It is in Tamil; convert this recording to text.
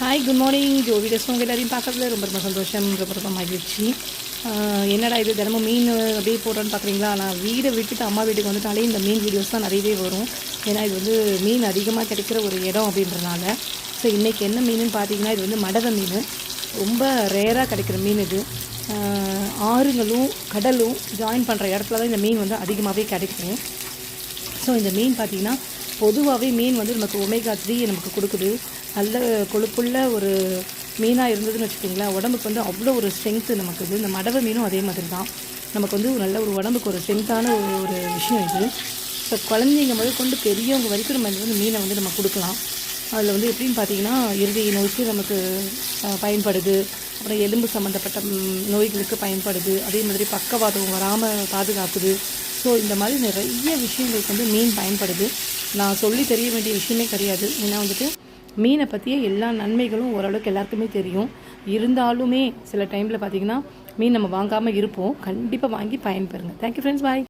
ஹாய் குட் மார்னிங் ஜோ வீடியோஸ் உங்கள் எல்லாரையும் பார்க்கறதுல ரொம்ப ரொம்ப சந்தோஷம் ரொம்ப ரொம்ப மகிழ்ச்சி. என்னடா இது? தினமும் மீன் அப்படியே போடுறோன்னு பார்க்குறீங்களா? நான் வீடை விட்டுட்டு அம்மா வீட்டுக்கு வந்துட்டாலே இந்த மீன் வீடியோஸ் தான் நிறையவே வரும். ஏன்னா இது வந்து மீன் அதிகமாக கிடைக்கிற ஒரு இடம் அப்படின்றனால. ஸோ இன்றைக்கி என்ன மீனுன்னு பார்த்தீங்கன்னா இது வந்து மடவை மீன். ரொம்ப ரேராக கிடைக்கிற மீன் இது. ஆறுகளும் ஆறுங்களும் கடலும் ஜாயின் பண்ணுற இடத்துல தான் இந்த மீன் வந்து அதிகமாகவே கிடைக்கும். ஸோ இந்த மீன் பார்த்தீங்கன்னா பொதுவாகவே மீன் வந்து நமக்கு ஒமேகா த்ரீ நமக்கு கொடுக்குது. நல்ல கொழுப்புள்ள ஒரு மீனாக இருந்ததுன்னு வச்சுக்கோங்களேன். உடம்புக்கு வந்து அவ்வளோ ஒரு ஸ்ட்ரென்த்து நமக்கு இது. இந்த மடவை மீனும் அதே மாதிரி தான் நமக்கு வந்து ஒரு நல்ல ஒரு உடம்புக்கு ஒரு ஸ்ட்ரென்த்தான ஒரு ஒரு விஷயம் இது. ஸோ குழந்தைங்க முதல் கொண்டு பெரியவங்க வரைக்கும் நம்ம வந்து மீனை வந்து நம்ம கொடுக்கலாம். அதில் வந்து எப்படின்னு பார்த்தீங்கன்னா இறுதி நோய்க்கு நமக்கு பயன்படுது. அப்புறம் எலும்பு சம்மந்தப்பட்ட நோய்களுக்கு பயன்படுது. அதே மாதிரி பக்கவாதம் வராமல் பாதுகாக்குது. ஸோ இந்த மாதிரி நிறைய விஷயங்களுக்கு வந்து மீன் பயன்படுது. நான் சொல்லி தெரிய வேண்டிய விஷயமே கிடையாது. ஏன்னா வந்துட்டு மீனை பற்றிய எல்லா நன்மைகளும் ஓரளவுக்கு எல்லாருக்குமே தெரியும். இருந்தாலுமே சில டைமில் பார்த்தீங்கன்னா மீன் நம்ம வாங்காமல் இருப்போம். கண்டிப்பாக வாங்கி பயன்பெறுங்க. Thank you friends bye